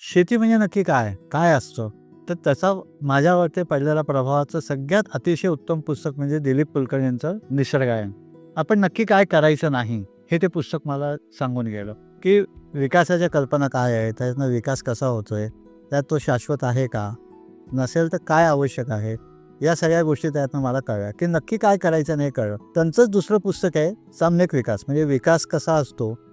शेती म्हणजे नक्की काय? काय असतं? तर त्याचा माझ्यावरती पडलेल्या प्रभावाचं सगळ्यात अतिशय उत्तम पुस्तक म्हणजे दिलीप कुलकर्णी यांचं निसर्गायन. आपण नक्की काय करायचं नाही हे ते पुस्तक मला सांगून गेलं. की विकासाच्या कल्पना काय आहे त्यातनं विकास कसा होतोय? त्यात तो शाश्वत आहे का? नसेल तर काय आवश्यक आहे? या सगळ्या गोष्टी त्यातनं मला कळल्या. की नक्की काय करायचं नाही कळलं. त्यांचंच दुसरं पुस्तक आहे साम्यक विकास. म्हणजे विकास कसा असतो?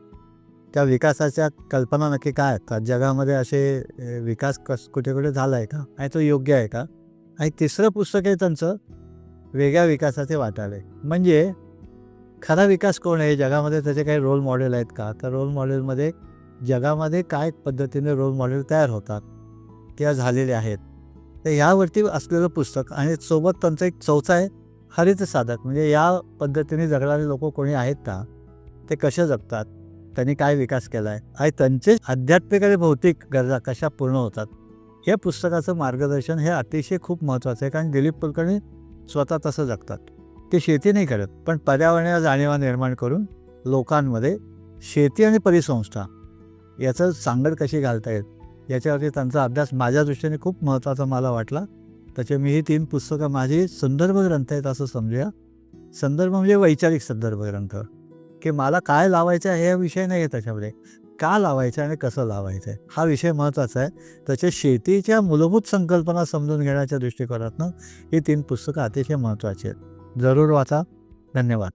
त्या विकासाच्या कल्पना नक्की काय असतात जगामध्ये असे विकास कस कुठे कुठे झाला आहे का? आणि तो योग्य आहे का? आणि तिसरं पुस्तक आहे त्यांचं वेगळ्या विकासाचे वाटावे. म्हणजे खरा विकास कोण आहे? जगामध्ये त्याचे काही रोल मॉडेल आहेत का? तर रोल मॉडेलमध्ये जगामध्ये काय पद्धतीने रोल मॉडेल तयार होतात? किंवा झालेले आहेत? तर ह्यावरती असलेलं पुस्तक आणि सोबत त्यांचं एक चौथा आहे हरित साधक म्हणजे या पद्धतीने जगणारे लोक कोणी आहेत का? ते कसे जगतात? त्यांनी काय विकास केला आहे आणि त्यांचे आध्यात्मिक आणि भौतिक गरजा कशा पूर्ण होतात? या पुस्तकाचं मार्गदर्शन हे अतिशय खूप महत्त्वाचं आहे कारण दिलीप कुलकर्णी स्वतः तसं जगतात. ते शेती नाही करत पण पर्यावरणीय जाणीवा निर्माण करून लोकांमध्ये शेती आणि परिसंस्था याचं सांगड कशी घालता येईल याच्यावरती त्यांचा अभ्यास माझ्या दृष्टीने खूप महत्त्वाचा मला वाटला. त्याचे मी ही तीन पुस्तकं माझी संदर्भ ग्रंथ आहेत असं समजूया. संदर्भ म्हणजे वैचारिक संदर्भ ग्रंथ. की मला काय लावायचं आहे हा विषय नाही आहे त्याच्यामध्ये. का लावायचं आहे आणि कसं लावायचं आहे? हा विषय महत्त्वाचा आहे. त्याच्या शेतीच्या मूलभूत संकल्पना समजून घेण्याच्या दृष्टिकोनातनं ही तीन पुस्तकं अतिशय महत्त्वाची आहेत. जरूर वाचा. धन्यवाद.